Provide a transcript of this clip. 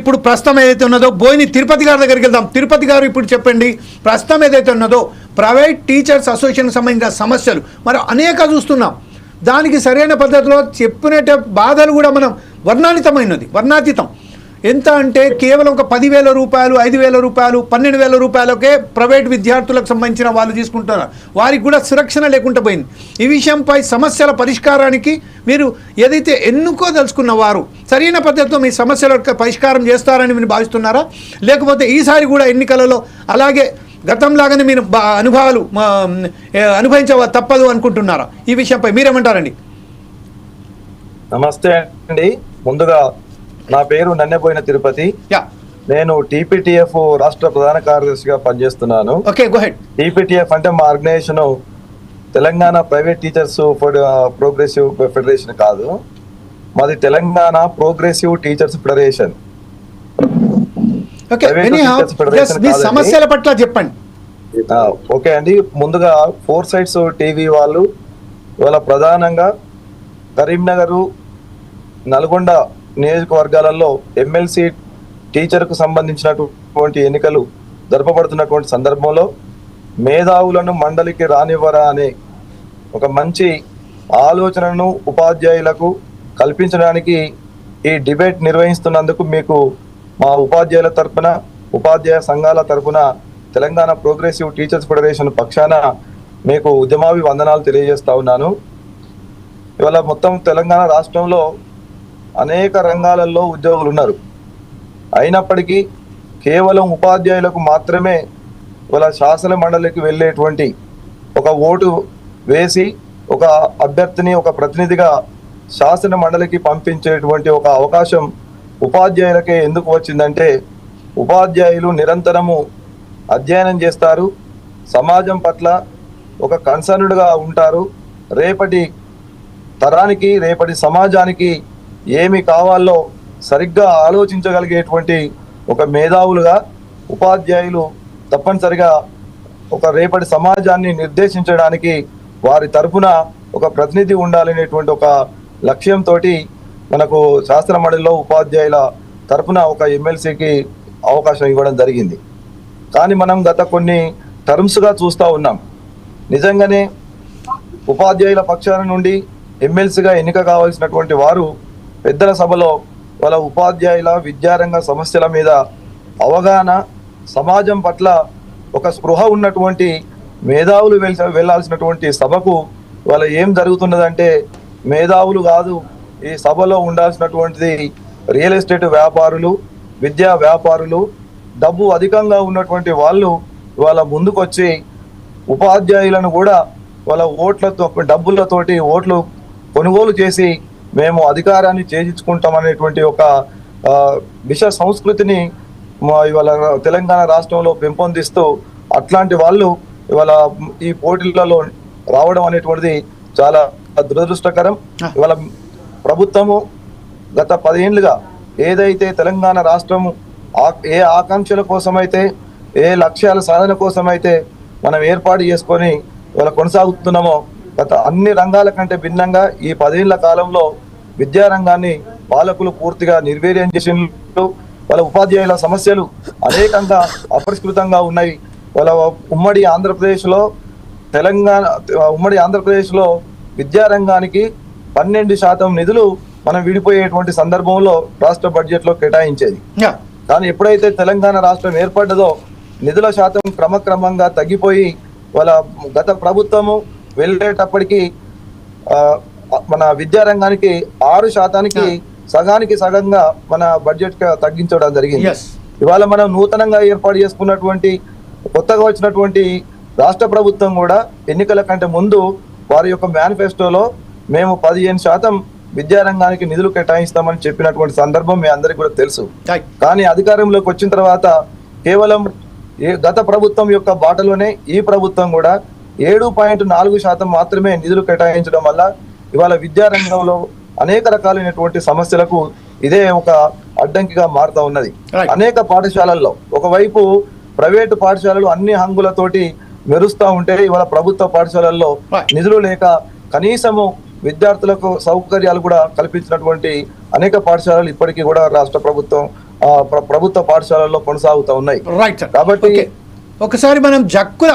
ఇప్పుడు ప్రస్తుతం ఏదైతే ఉన్నదో బోయిని తిరుపతి గారి దగ్గరికి వెళ్దాం. తిరుపతి గారు ఇప్పుడు చెప్పండి ప్రస్తుతం ఏదైతే ఉన్నదో ప్రైవేట్ టీచర్స్ అసోసియేషన్కి సంబంధించిన సమస్యలు. మరి అనేక చూస్తున్నాం. దానికి సరైన పద్ధతిలో చెప్పుకునేట బాధలు కూడా మనం వర్ణాతీతమైనది వర్ణాతీతం. ఎంత అంటే కేవలం ఒక పదివేల రూపాయలు ఐదు వేల రూపాయలు పన్నెండు వేల రూపాయలకే ప్రైవేట్ విద్యార్థులకు సంబంధించిన వాళ్ళు తీసుకుంటున్నారు వారికి కూడా సురక్షణ లేకుండా పోయింది. ఈ విషయంపై సమస్యల పరిష్కారానికి మీరు ఏదైతే ఎన్నుకోదలుచుకున్న వారు సరైన పద్ధతిలో మీ సమస్యల యొక్క పరిష్కారం చేస్తారని మీరు భావిస్తున్నారా? లేకపోతే ఈసారి కూడా ఎన్నికలలో అలాగే గతంలాగానే మీరు బా- అనుభవాలు అనుభవించ తప్పదు అనుకుంటున్నారా? ఈ విషయంపై మీరేమంటారండి? నమస్తే అండి. ముందుగా నా పేరు నన్నెపోయిన తిరుపతి. నేను టీపీటీఎఫ్ రాష్ట్ర ప్రధాన కార్యదర్శిగా పనిచేస్తున్నాను. టీపీటీఎఫ్ అంటే మా organisation Telangana private teachers progressive federation కాదు. మాది తెలంగాణ ప్రోగ్రెసివ్ టీచర్స్ ఫెడరేషన్. సమస్యల పట్ల చెప్పండి. ఓకే అండి. ముందుగా ఫోర్ సైడ్స్ టీవీ వాళ్ళు ఇవాళ ప్రధానంగా కరీంనగర్ నల్గొండ నియోజకవర్గాలలో ఎమ్మెల్సీ టీచర్కు సంబంధించినటువంటి ఎన్నికలు జరపబడుతున్నటువంటి సందర్భంలో మేధావులను మండలికి రానివ్వరా అనే ఒక మంచి ఆలోచనను ఉపాధ్యాయులకు కల్పించడానికి ఈ డిబేట్ నిర్వహిస్తున్నందుకు మీకు మా ఉపాధ్యాయుల తరపున ఉపాధ్యాయ సంఘాల తరపున తెలంగాణ ప్రోగ్రెసివ్ టీచర్స్ ఫెడరేషన్ పక్షాన మీకు ఉద్యమాభి వందనాలు తెలియజేస్తా ఉన్నాను. ఇవాళ మొత్తం తెలంగాణ రాష్ట్రంలో అనేక రంగాలలో ఉద్యోగులు ఉన్నారు అయినప్పటికీ కేవలం ఉపాధ్యాయులకు మాత్రమే వాళ్ళ శాసన మండలికి వెళ్ళేటువంటి ఒక ఓటు వేసి ఒక అభ్యర్థిని ఒక ప్రతినిధిగా శాసన మండలికి పంపించేటువంటి ఒక అవకాశం ఉపాధ్యాయులకే ఎందుకు వచ్చిందంటే ఉపాధ్యాయులు నిరంతరము అధ్యయనం చేస్తారు సమాజం పట్ల ఒక కన్సర్న్డ్గా ఉంటారు రేపటి తరానికి రేపటి సమాజానికి ఏమి కావాలో సరిగ్గా ఆలోచించగలిగేటువంటి ఒక మేధావులుగా ఉపాధ్యాయులు తప్పనిసరిగా ఒక రేపటి సమాజాన్ని నిర్దేశించడానికి వారి తరపున ఒక ప్రతినిధి ఉండాలనేటువంటి ఒక లక్ష్యంతో మనకు శాస్త్ర మండలిలో ఉపాధ్యాయుల తరపున ఒక ఎమ్మెల్సీకి అవకాశం ఇవ్వడం జరిగింది. కానీ మనం గత కొన్ని టర్మ్స్గా చూస్తూ ఉన్నాం. నిజంగానే ఉపాధ్యాయుల పక్షాల నుండి ఎమ్మెల్సీగా ఎన్నిక కావాల్సినటువంటి వారు పెద్దల సభలో వాళ్ళ ఉపాధ్యాయుల విద్యారంగ సమస్యల మీద అవగాహన సమాజం పట్ల ఒక స్పృహ ఉన్నటువంటి మేధావులు వెళ్ళాల్సినటువంటి సభకు వాళ్ళ ఏం జరుగుతున్నదంటే మేధావులు కాదు ఈ సభలో ఉండాల్సినటువంటిది రియల్ ఎస్టేట్ వ్యాపారులు విద్యా వ్యాపారులు డబ్బు అధికంగా ఉన్నటువంటి వాళ్ళు వాళ్ళ ముందుకొచ్చి ఉపాధ్యాయులను కూడా వాళ్ళ ఓట్లతో డబ్బులతోటి ఓట్లు కొనుగోలు చేసి మేము అధికారాన్ని చేజించుకుంటాం అనేటువంటి ఒక విష సంస్కృతిని ఇవాళ తెలంగాణ రాష్ట్రంలో పెంపొందిస్తూ అట్లాంటి వాళ్ళు ఇవాళ ఈ పోటీలలో రావడం అనేటువంటిది చాలా దురదృష్టకరం. ఇవాళ ప్రభుత్వము గత పదేళ్ళుగా ఏదైతే తెలంగాణ రాష్ట్రము ఏ ఆకాంక్షల కోసమైతే ఏ లక్ష్యాల సాధన కోసమైతే మనం ఏర్పాటు చేసుకొని ఇవాళ కొనసాగుతున్నామో గత అన్ని రంగాల కంటే భిన్నంగా ఈ పదేళ్ళ కాలంలో విద్యారంగాన్ని పాలకులు పూర్తిగా నిర్వీర్యం చేసిండ్రు వాళ్ళ ఉపాధ్యాయుల సమస్యలు అనేకంగా అపరిష్కృతంగా ఉన్నాయి. వాళ్ళ ఉమ్మడి ఆంధ్రప్రదేశ్లో తెలంగాణ ఉమ్మడి ఆంధ్రప్రదేశ్లో విద్యారంగానికి పన్నెండు శాతం నిధులు మనం విడిపోయేటువంటి సందర్భంలో రాష్ట్ర బడ్జెట్లో కేటాయించేది. కానీ ఎప్పుడైతే తెలంగాణ రాష్ట్రం ఏర్పడ్డదో నిధుల శాతం క్రమక్రమంగా తగ్గిపోయి వాళ్ళ గత ప్రభుత్వము వెళ్ళేటప్పటికి మన విద్యారంగానికి ఆరు శాతానికి సగానికి సగంగా మన బడ్జెట్ తగ్గించడం జరిగింది. ఇవాళ మనం నూతనంగా ఏర్పాటు చేసుకున్నటువంటి కొత్తగా వచ్చినటువంటి రాష్ట్ర ప్రభుత్వం కూడా ఎన్నికల కంటే ముందు వారి యొక్క మేనిఫెస్టోలో మేము పదిహేను శాతం విద్యారంగానికి నిధులు కేటాయిస్తామని చెప్పినటువంటి సందర్భం మీ అందరికీ కూడా తెలుసు. కానీ అధికారంలోకి వచ్చిన తర్వాత కేవలం గత ప్రభుత్వం యొక్క బాటలోనే ఈ ప్రభుత్వం కూడా ఏడు పాయింట్ నాలుగు శాతం మాత్రమే నిధులు కేటాయించడం వల్ల ఇవాళ విద్యారంగంలో అనేక రకాలైనటువంటి సమస్యలకు ఇదే ఒక అడ్డంకిగా మారుతా ఉన్నది. అనేక పాఠశాలల్లో ఒకవైపు ప్రైవేటు పాఠశాలలు అన్ని హంగులతోటి మెరుస్తా ఉంటే ఇవాళ ప్రభుత్వ పాఠశాలల్లో. నిధులు లేక కనీసము విద్యార్థులకు సౌకర్యాలు కూడా కల్పించినటువంటి అనేక పాఠశాలలు ఇప్పటికీ కూడా రాష్ట్ర ప్రభుత్వం ప్రభుత్వ పాఠశాలల్లో కొనసాగుతూ ఉన్నాయి కాబట్టి- ఒకసారి మనం జక్కుల